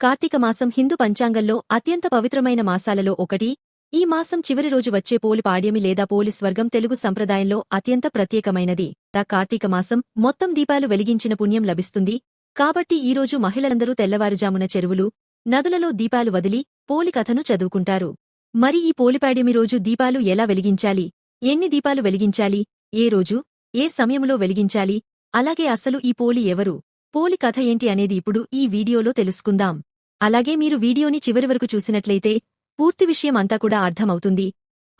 కార్తీక మాసం హిందూ పంచాంగంలో అత్యంత పవిత్రమైన మాసాలలో ఒకటి. ఈ మాసం చివరి రోజు వచ్చే పోలి పాడ్యమి లేదా పోలి స్వర్గం తెలుగు సంప్రదాయంలో అత్యంత ప్రత్యేకమైనది. రా కార్తీక మాసం మొత్తం దీపాలు వెలిగించిన పుణ్యం లభిస్తుంది. కాబట్టి ఈ రోజు మహిళలందరూ తెల్లవారుజామున చెరువులు నదులలో దీపాలు వదిలి పోలి కథను చదువుకుంటారు. మరి ఈ పోలిపాడ్యమి రోజు దీపాలు ఎలా వెలిగించాలి? ఎన్ని దీపాలు వెలిగించాలి? ఏ రోజు? ఏ సమయంలో వెలిగించాలి? అలాగే అసలు ఈ పోలి ఎవరు? పోలి కథ ఏంటి అనేది ఇప్పుడు ఈ వీడియోలో తెలుసుకుందాం. అలాగే మీరు వీడియోని చివరి వరకు చూసినట్లయితే పూర్తి విషయం అంతా కూడా అర్థమవుతుంది.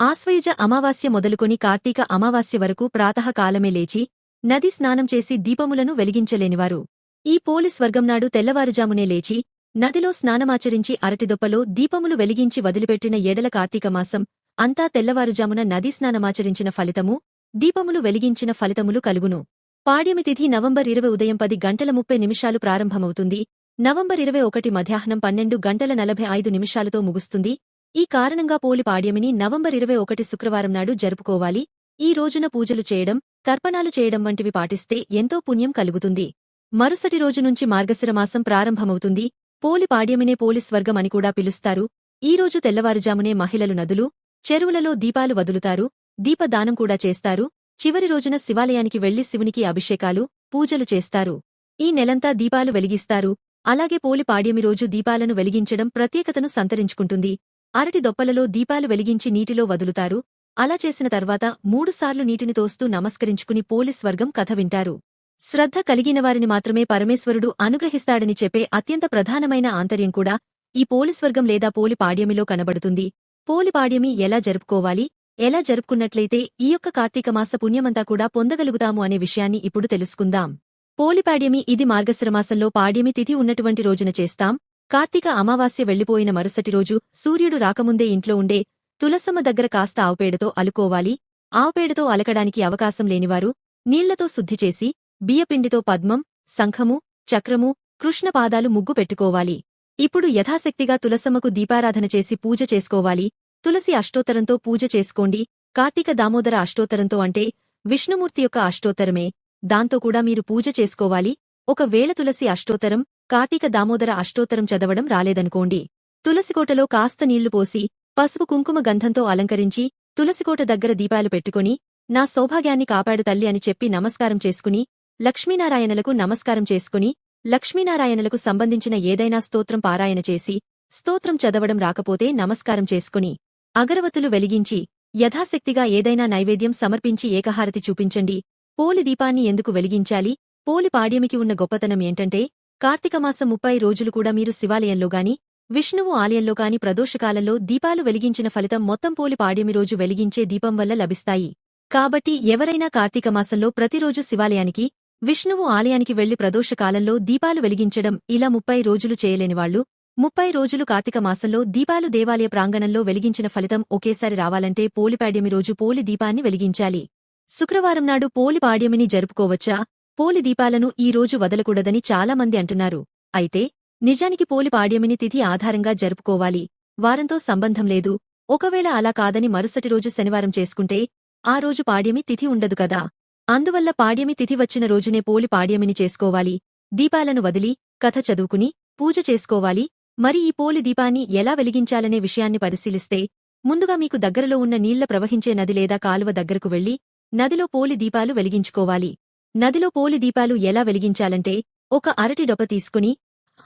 ఆశ్వయుజ అమావాస్య మొదలుకొని కార్తీక అమావాస్య వరకు ప్రాతకాలమే లేచి నది స్నానం చేసి దీపములను వెలిగించలేనివారు. ఈ పోలీస్ వర్గంనాడు తెల్లవారుజామునే లేచి నదిలో స్నానమాచరించి అరటిదొప్పలో దీపములు వెలిగించి వదిలిపెట్టిన ఎడల కార్తీకమాసం అంతా తెల్లవారుజామున నదీ స్నానమాచరించిన ఫలితము దీపములు వెలిగించిన ఫలితములు కలుగును. పాడ్యమి తిథి నవంబర్ ఇరవై ఉదయం పది గంటల ముప్పై నిమిషాలు ప్రారంభమవుతుంది. నవంబర్ ఇరవై ఒకటి మధ్యాహ్నం పన్నెండు గంటల నలభై ఐదు నిమిషాలతో ముగుస్తుంది. ఈ కారణంగా పోలి పాడ్యమిని నవంబర్ ఇరవై ఒకటి శుక్రవారం నాడు జరుపుకోవాలి. ఈ రోజున పూజలు చేయడం తర్పణాలు చేయడం వంటివి పాటిస్తే ఎంతో పుణ్యం కలుగుతుంది. మరుసటి రోజు నుంచి మార్గశిరమాసం ప్రారంభమవుతుంది. పోలి పాడ్యమినే పోలి స్వర్గం అని కూడా పిలుస్తారు. ఈరోజు తెల్లవారుజామునే మహిళలు నదులు చెరువులలో దీపాలు వదులుతారు. దీపదానం కూడా చేస్తారు. చివరి రోజున శివాలయానికి వెళ్ళి శివునికి అభిషేకాలు పూజలు చేస్తారు. ఈ నెలంతా దీపాలు వెలిగిస్తారు. అలాగే పోలి పాడ్యమి రోజు దీపాలను వెలిగించడం ప్రత్యేకతను సంతరించుకుంటుంది. అరటి దొప్పలలో దీపాలు వెలిగించి నీటిలో వదులుతారు. అలా చేసిన తర్వాత మూడుసార్లు నీటిని తోస్తూ నమస్కరించుకుని పోలి స్వర్గం కథ వింటారు. శ్రద్ధ కలిగిన వారిని మాత్రమే పరమేశ్వరుడు అనుగ్రహిస్తాడని చెప్పే అత్యంత ప్రధానమైన ఆంతర్యం కూడా ఈ పోలిస్వర్గం లేదా పోలి పాడ్యమిలో కనబడుతుంది. పోలి పాడ్యమి ఎలా జరుపుకోవాలి? ఎలా జరుపుకున్నట్లయితే ఈ యొక్క కార్తీక మాస పుణ్యమంతా కూడా పొందగలుగుతాము అనే విషయాన్ని ఇప్పుడు తెలుసుకుందాం. పోలిపాడ్యమి ఇది మార్గశిరమాసంలో పాడ్యమి తిథి ఉన్నటువంటి రోజున చేస్తాం. కార్తీక అమావాస్య వెళ్ళిపోయిన మరుసటి రోజు సూర్యుడు రాకముందే ఇంట్లో ఉండే తులసమ్మ దగ్గర కాస్త ఆవుపేడతో అలుకోవాలి. ఆవుపేడతో అలకడానికి అవకాశం లేనివారు నీళ్ళతో శుద్ధి చేసి బియ్యపిండితో పద్మం శంఖము చక్రము కృష్ణపాదాలు ముగ్గు పెట్టుకోవాలి. ఇప్పుడు యథాశక్తిగా తులసమ్మకు దీపారాధన చేసి పూజ చేసుకోవాలి. తులసి అష్టోత్తరంతో పూజ చేసుకోండి. కార్తీక దామోదర అష్టోత్తరంతో అంటే విష్ణుమూర్తి యొక్క అష్టోత్తరమే. దాంతో కూడా మీరు పూజ చేసుకోవాలి. ఒకవేళ తులసి అష్టోత్తరం కార్తీక దామోదర అష్టోత్తరం చదవడం రాలేదనుకోండి. తులసికోటలో కాస్త నీళ్ళు పోసి పసుపు కుంకుమ గంధంతో అలంకరించి తులసికోట దగ్గర దీపాలు పెట్టుకుని నా సౌభాగ్యాన్ని కాపాడు తల్లి అని చెప్పి నమస్కారం చేసుకుని లక్ష్మీనారాయణలకు నమస్కారం చేసుకుని లక్ష్మీనారాయణలకు సంబంధించిన ఏదైనా స్తోత్రం పారాయణ చేసి స్తోత్రం చదవడం రాకపోతే నమస్కారం చేసుకుని అగరవతులు వెలిగించి యథాశక్తిగా ఏదైనా నైవేద్యం సమర్పించి ఏకహారతి చూపించండి. పోలి దీపాన్ని ఎందుకు వెలిగించాలి? పోలి పాడ్యమికి ఉన్న గొప్పతనం ఏంటంటే కార్తీకమాసం ముప్పై రోజులు కూడా మీరు శివాలయంలో గాని విష్ణువు ఆలయంలో కాని ప్రదోషకాలంలో దీపాలు వెలిగించిన ఫలితం మొత్తం పోలి పాడ్యమి రోజు వెలిగించే దీపం వల్ల లభిస్తాయి. కాబట్టి ఎవరైనా కార్తీకమాసంలో ప్రతిరోజు శివాలయానికి విష్ణువు ఆలయానికి వెళ్ళి ప్రదోషకాలంలో దీపాలు వెలిగించడం ఇలా ముప్పై రోజులు చేయలేనివాళ్ళు ముప్పై రోజులు కార్తీక మాసంలో దీపాలు దేవాలయ ప్రాంగణంలో వెలిగించిన ఫలితం ఒకేసారి రావాలంటే పోలిపాడ్యమి రోజు పోలి దీపాన్ని వెలిగించాలి. శుక్రవారం నాడు పోలి పాడ్యమిని జరుపుకోవచ్చా? పోలి దీపాలను ఈ రోజు వదలకూడదని చాలామంది అంటున్నారు. అయితే నిజానికి పోలి పాడ్యమిని తిథి ఆధారంగా జరుపుకోవాలి. వారంతో సంబంధం లేదు. ఒకవేళ అలా కాదని మరుసటి రోజు శనివారం చేసుకుంటే ఆ రోజు పాడ్యమి తిథి ఉండదు కదా? అందువల్ల పాడ్యమి తిథి వచ్చిన రోజునే పోలి పాడ్యమిని చేసుకోవాలి. దీపాలను వదిలి కథ చదువుకుని పూజ చేసుకోవాలి. మరి ఈ పోలి దీపాన్ని ఎలా వెలిగించాలనే విషయాన్ని పరిశీలిస్తే ముందుగా మీకు దగ్గరలో ఉన్న నీళ్ళ ప్రవహించే నది లేదా కాలువ దగ్గరకు వెళ్ళి నదిలో పోలి దీపాలు వెలిగించుకోవాలి. నదిలో పోలి దీపాలు ఎలా వెలిగించాలంటే ఒక అరటి డొప్ప తీసుకుని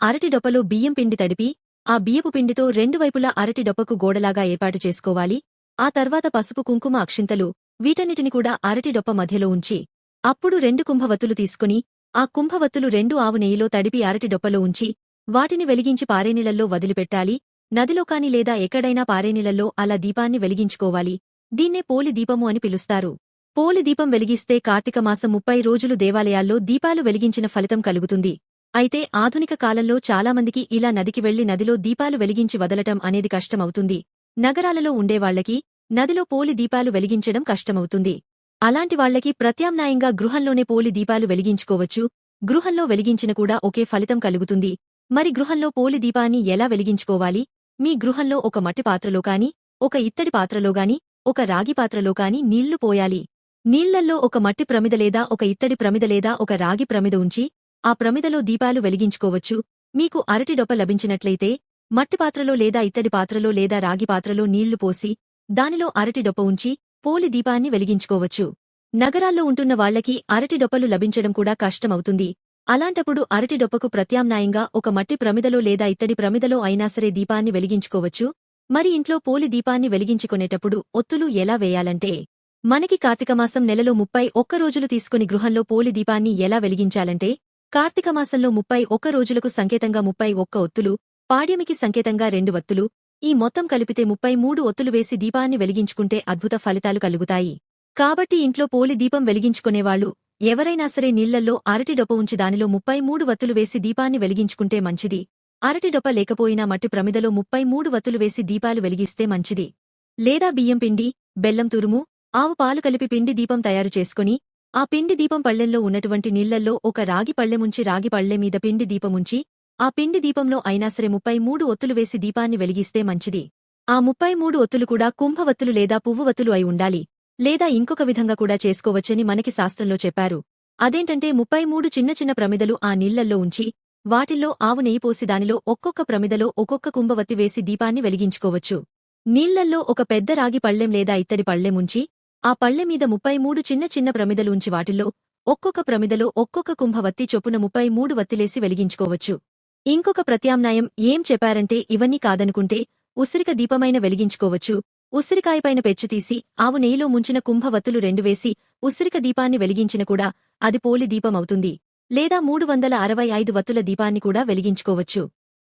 అరటి డొప్పలో బియ్యం పిండి తడిపి ఆ బియ్యపు పిండితో రెండు వైపులా అరటి డొప్పకు గోడలాగా ఏర్పాటు చేసుకోవాలి. ఆ తర్వాత పసుపు కుంకుమ అక్షింతలు వీటన్నిటిని కూడా అరటి డొప్ప మధ్యలో ఉంచి అప్పుడు రెండు కుంభవత్తులు తీసుకుని ఆ కుంభవత్తులు రెండు ఆవు నెయ్యిలో తడిపి అరటి డొప్పలో ఉంచి వాటిని వెలిగించి పారేనీళ్ళలో వదిలిపెట్టాలి. నదిలో కాని లేదా ఎక్కడైనా పారేనీళ్ళలో అలా దీపాన్ని వెలిగించుకోవాలి. దీన్నే పోలి దీపము అని పిలుస్తారు. పోలి దీపం వెలిగిస్తే కార్తీకమాసం ముప్పై రోజులు దేవాలయాల్లో దీపాలు వెలిగించిన ఫలితం కలుగుతుంది. అయితే ఆధునిక కాలంలో చాలామందికి ఇలా నదికి వెళ్ళి నదిలో దీపాలు వెలిగించి వదలటం అనేది కష్టమవుతుంది. నగరాలలో ఉండేవాళ్ళకి నదిలో పోలి దీపాలు వెలిగించడం కష్టమవుతుంది. అలాంటి వాళ్ళకి ప్రత్యామ్నాయంగా గృహంలోనే పోలి దీపాలు వెలిగించుకోవచ్చు. గృహంలో వెలిగించిన కూడా ఒకే ఫలితం కలుగుతుంది. మరి గృహంలో పోలి దీపాన్ని ఎలా వెలిగించుకోవాలి? మీ గృహంలో ఒక మట్టి పాత్రలో కాని ఒక ఇత్తడి పాత్రలో గాని ఒక రాగి పాత్రలో కాని నీళ్ళు పోయాలి. నీళ్ళల్లో ఒక మట్టి ప్రమిద లేదా ఒక ఇత్తడి ప్రమిద లేదా ఒక రాగి ప్రమిద ఉంచి ఆ ప్రమిదలో దీపాలు వెలిగించుకోవచ్చు. మీకు అరటి డొప్ప లభించినట్లయితే మట్టి పాత్రలో లేదా ఇత్తడి పాత్రలో లేదా రాగి పాత్రలో నీళ్ళు పోసి దానిలో అరటి డొప్ప ఉంచి పోలి దీపాన్ని వెలిగించుకోవచ్చు. నగరాల్లో ఉంటున్న వాళ్ళకి అరటి డొప్పలు లభించడం కూడా కష్టమవుతుంది. అలాంటప్పుడు అరటి డొప్పకు ప్రత్యామ్నాయంగా ఒక మట్టి ప్రమిదలో లేదా ఇత్తడి ప్రమిదలో అయినా సరే దీపాన్ని వెలిగించుకోవచ్చు. మరి ఇంట్లో పోలి దీపాన్ని వెలిగించుకునేటప్పుడు ఒత్తులు ఎలా వేయాలంటే మనకి కార్తీకమాసం నెలలో ముప్పై ఒక్క రోజులు తీసుకుని గృహంలో పోలి దీపాన్ని ఎలా వెలిగించాలంటే కార్తీకమాసంలో ముప్పై ఒక్క రోజులకు సంకేతంగా ముప్పై ఒక్క ఒత్తులు పాడ్యమికి సంకేతంగా రెండు ఒత్తులు ఈ మొత్తం కలిపితే ముప్పై మూడు ఒత్తులు వేసి దీపాన్ని వెలిగించుకుంటే అద్భుత ఫలితాలు కలుగుతాయి. కాబట్టి ఇంట్లో పోలి దీపం వెలిగించుకునేవాళ్ళు ఎవరైనా సరే నీళ్ళల్లో అరటి డొప్ప ఉంచి దానిలో ముప్పై మూడు వత్తులు వేసి దీపాన్ని వెలిగించుకుంటే మంచిది. అరటి డొప్ప లేకపోయినా మట్టి ప్రమిదలో ముప్పై మూడు వత్తులు వేసి దీపాలు వెలిగిస్తే మంచిది. లేదా బియ్యం పిండి బెల్లం తురుము ఆవు పాలు కలిపి పిండి దీపం తయారు చేసుకుని ఆ పిండి దీపం పళ్ళెంలో ఉన్నటువంటి నీళ్ళల్లో ఒక రాగి పళ్ళెముంచి రాగి పళ్ళె మీద పిండి దీపముంచి ఆ పిండి దీపంలో అయినా సరే ముప్పై మూడు ఒత్తులు వేసి దీపాన్ని వెలిగిస్తే మంచిది. ఆ ముప్పై మూడు ఒత్తులు కూడా కుంభవత్తులు లేదా పువ్వువత్తులు అయి ఉండాలి. లేదా ఇంకొక విధంగా కూడా చేసుకోవచ్చని మనకి శాస్త్రంలో చెప్పారు. అదేంటంటే ముప్పై మూడు చిన్న చిన్న ప్రమిదలు ఆ నీళ్ళల్లో ఉంచి వాటిల్లో ఆవు నెయ్యి పోసి దానిలో ఒక్కొక్క ప్రమిదలో ఒక్కొక్క కుంభవత్తి వేసి దీపాన్ని వెలిగించుకోవచ్చు. నీళ్ళల్లో ఒక పెద్ద రాగి పళ్ళెం లేదా ఇత్తడి పళ్ళెముంచి ఆ పళ్ళె మీద ముప్పై మూడు చిన్న చిన్న ప్రమిదలు ఉంచి వాటిల్లో ఒక్కొక్క ప్రమిదలో ఒక్కొక్క కుంభవత్తి చొప్పున ముప్పై మూడు వత్తిలేసి వెలిగించుకోవచ్చు. ఇంకొక ప్రత్యామ్నాయం ఏం చెప్పారంటే ఇవన్నీ కాదనుకుంటే ఉసిరిక దీపమైన వెలిగించుకోవచ్చు. ఉసిరికాయపైన పెచ్చుతీసి ఆవు నెయ్యిలో ముంచిన కుంభవత్తులు రెండు వేసి ఉసిరిక దీపాన్ని వెలిగించిన కూడా అది పోలి దీపమవుతుంది. లేదా మూడు వందల అరవై ఐదు వత్తుల దీపాన్ని కూడా వెలిగించుకోవచ్చు.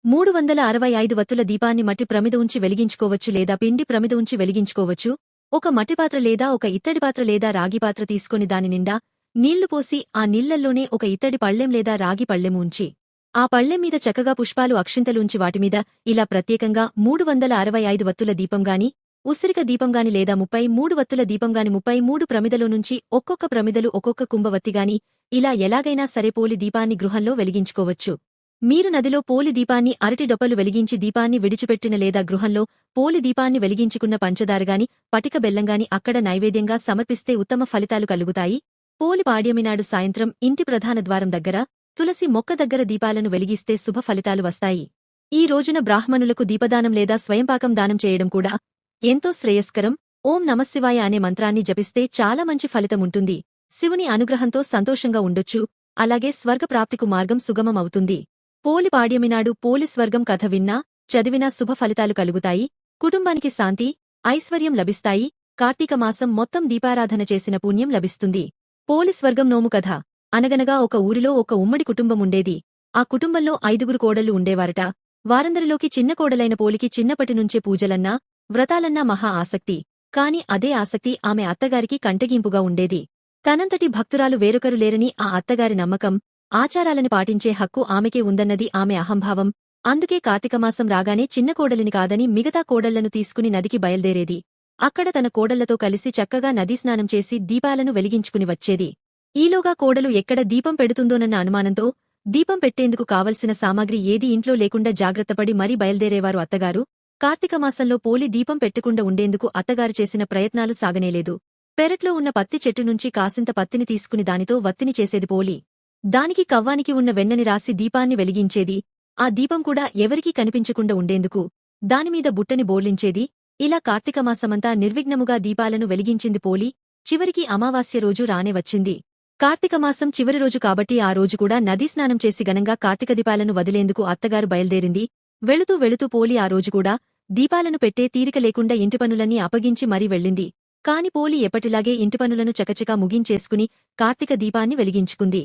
మూడు వందల అరవై ఐదు వత్తుల దీపాన్ని మట్టి ప్రమిద ఉంచి వెలిగించుకోవచ్చు లేదా పిండి ప్రమిద ఉంచి వెలిగించుకోవచ్చు. ఒక మట్టిపాత్ర లేదా ఒక ఇత్తడి పాత్ర లేదా రాగి పాత్ర తీసుకుని దాని నిండా నీళ్ళు పోసి ఆ నీళ్ళల్లోనే ఒక ఇత్తడి పళ్ళెం లేదా రాగి పళ్ళెము ఉంచి ఆ పళ్ళెం మీద చక్కగా పుష్పాలు అక్షింతలుంచి వాటిమీద ఇలా ప్రత్యేకంగా మూడు వందల అరవై ఐదు వత్తుల దీపంగాని ఉసిరిక దీపంగాని లేదా ముప్పై మూడు వత్తుల దీపంగాని ముప్పై మూడు ప్రమిదలో నుంచి ఒక్కొక్క ప్రమిదలు ఒక్కొక్క కుంభవత్తిగాని ఇలా ఎలాగైనా సరే పోలి దీపాన్ని గృహంలో వెలిగించుకోవచ్చు. మీరు నదిలో పోలి దీపాన్ని అరటి డొప్పలు వెలిగించి దీపాన్ని విడిచిపెట్టిన లేదా గృహంలో పోలి దీపాన్ని వెలిగించుకున్న పంచదారగాని పటిక బెల్లంగాని అక్కడ నైవేద్యంగా సమర్పిస్తే ఉత్తమ ఫలితాలు కలుగుతాయి. పోలి పాడ్యమినాడు సాయంత్రం ఇంటి ప్రధాన ద్వారం దగ్గర తులసి మొక్క దగ్గర దీపాలను వెలిగిస్తే శుభ ఫలితాలు వస్తాయి. ఈ రోజున బ్రాహ్మణులకు దీపదానం లేదా స్వయంపాకం దానం చేయడం కూడా ఎంతో శ్రేయస్కరం. ఓం నమశివాయ అనే మంత్రాన్ని జపిస్తే చాలా మంచి ఫలితముంటుంది శివుని అనుగ్రహంతో సంతోషంగా ఉండొచ్చు. అలాగే స్వర్గప్రాప్తికు మార్గం సుగమమవుతుంది. పోలి పాడ్యమినాడు పోలి స్వర్గం కథ విన్నా చదివినా శుభ ఫలితాలు కలుగుతాయి. కుటుంబానికి శాంతి ఐశ్వర్యం లభిస్తాయి. కార్తీక మాసం మొత్తం దీపారాధన చేసిన పుణ్యం లభిస్తుంది. పోలి స్వర్గం నోము కథ. అనగనగా ఒక ఊరిలో ఒక ఉమ్మడి కుటుంబం ఉండేది. ఆ కుటుంబంలో ఐదుగురు కోడళ్ళు ఉండేవారట. వారందరిలోకి చిన్న కోడలైన పోలికి చిన్నపటినుంచే పూజలన్నా వ్రతాలన్నా మహా ఆసక్తి. కాని అదే ఆసక్తి ఆమె అత్తగారికి కంటగింపుగా ఉండేది. తనంతటి భక్తురాలు వేరొకరు లేరని ఆ అత్తగారి నమ్మకం ఆచారాలను పాటించే హక్కు ఆమెకే ఉందన్నది ఆమె అహంభావం. అందుకే కార్తీకమాసం రాగానే చిన్న కోడలిని కాదని మిగతా కోడళ్ళను తీసుకుని నదికి బయల్దేరేది. అక్కడ తన కోడళ్ళతో కలిసి చక్కగా నదీ స్నానం చేసి దీపాలను వెలిగించుకుని వచ్చేది. ఈలోగా కోడలు ఎక్కడ దీపం పెడుతుందోనన్న అనుమానంతో దీపం పెట్టేందుకు కావలసిన సామాగ్రి ఏదీ ఇంట్లో లేకుండా జాగ్రత్తపడి మరీ బయల్దేరేవారు అత్తగారు. కార్తీకమాసంలో పోలి దీపం పెట్టకుండా ఉండేందుకు అత్తగారు చేసిన ప్రయత్నాలు సాగనేలేదు. పెరట్లో ఉన్న పత్తి చెట్టు నుంచి కాసింత పత్తిని తీసుకుని దానితో వత్తిని చేసేది పోలి. దానికి కవ్వానికి ఉన్న వెన్నని రాసి దీపాన్ని వెలిగించేది. ఆ దీపం కూడా ఎవరికీ కనిపించకుండా ఉండేందుకు దానిమీద బుట్టని బోర్లించేది. ఇలా కార్తీకమాసమంతా నిర్విఘ్నముగా దీపాలను వెలిగించింది పోలి చివరికి అమావాస్య రోజు రానే వచ్చింది. కార్తీకమాసం చివరి రోజు కాబట్టి ఆ రోజు కూడా నదీ స్నానం చేసి ఘనంగా కార్తీక దీపాలను వదిలేందుకు అత్తగారు బయల్దేరింది. వెళుతూ వెళుతూ పోలి ఆ రోజు కూడా దీపాలను పెట్టే తీరిక లేకుండా ఇంటి పనులన్నీ అప్పగించి మరీ వెళ్ళింది. కాని పోలి ఎప్పటిలాగే ఇంటి పనులను చకచకా ముగించేసుకుని కార్తీక దీపాన్ని వెలిగించుకుంది.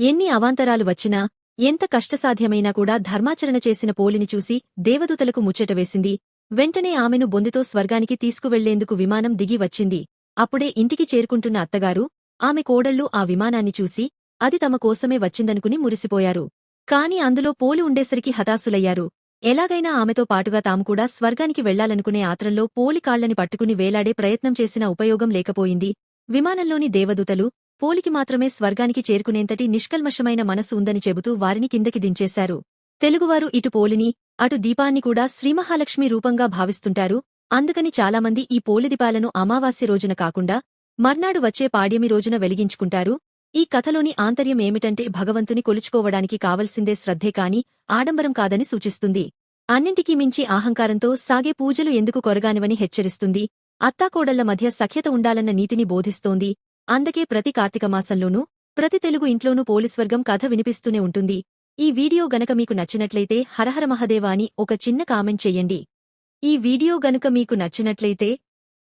ఎన్ని అవాంతరాలు వచ్చినా ఎంత కష్టసాధ్యమైనా కూడా ధర్మాచరణ చేసిన పోలిని చూసి దేవదూతలకు ముచ్చట వేసింది. వెంటనే ఆమెను బొందితో స్వర్గానికి తీసుకువెళ్ళేందుకు విమానం దిగి వచ్చింది. అప్పుడే ఇంటికి చేరుకుంటున్న అత్తగారు ఆమె కోడళ్ళు ఆ విమానాన్ని చూసి అది తమ కోసమే వచ్చిందనుకుని మురిసిపోయారు. కాని అందులో పోలి ఉండేసరికి హతాశులయ్యారు. ఎలాగైనా ఆమెతో పాటుగా తాము కూడా స్వర్గానికి వెళ్ళాలనుకునే ఆత్రంలో పోలి కాళ్ళని పట్టుకుని వేలాడే ప్రయత్నం చేసిన ఉపయోగం లేకపోయింది. విమానంలోని దేవదూతలు పోలికి మాత్రమే స్వర్గానికి చేరుకునేంతటి నిష్కల్మషమైన మనసు ఉందని చెబుతూ వారిని కిందకి దించేశారు. తెలుగువారు ఇటు పోలిని అటు దీపాన్ని కూడా శ్రీమహాలక్ష్మి రూపంగా భావిస్తుంటారు. అందుకని చాలామంది ఈ పోలిదీపాలను అమావాస్య రోజున కాకుండా మర్నాడు వచ్చే పాడ్యమి రోజున వెలిగించుకుంటారు. ఈ కథలోని ఆంతర్యం ఏమిటంటే భగవంతుని కొలుచుకోవడానికి కావలసిందే శ్రద్ధే కాని ఆడంబరం కాదని సూచిస్తుంది. అన్నింటికీ మించి అహంకారంతో సాగే పూజలు ఎందుకు కొరగానివని హెచ్చరిస్తుంది. అత్తాకోడళ్ళ మధ్య సఖ్యత ఉండాలన్న నీతిని బోధిస్తోంది. అందుకే ప్రతి కార్తీక మాసంలోనూ ప్రతి తెలుగు ఇంట్లోనూ పోలీస్వర్గం కథ వినిపిస్తూనే ఉంటుంది. ఈ వీడియో గనక మీకు నచ్చినట్లయితే హరహర మహదేవ అని ఒక చిన్న కామెంట్ చెయ్యండి ఈ వీడియో గనుక మీకు నచ్చినట్లయితే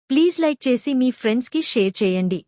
ప్లీజ్ లైక్ చేసి మీ ఫ్రెండ్స్కి షేర్ చేయండి.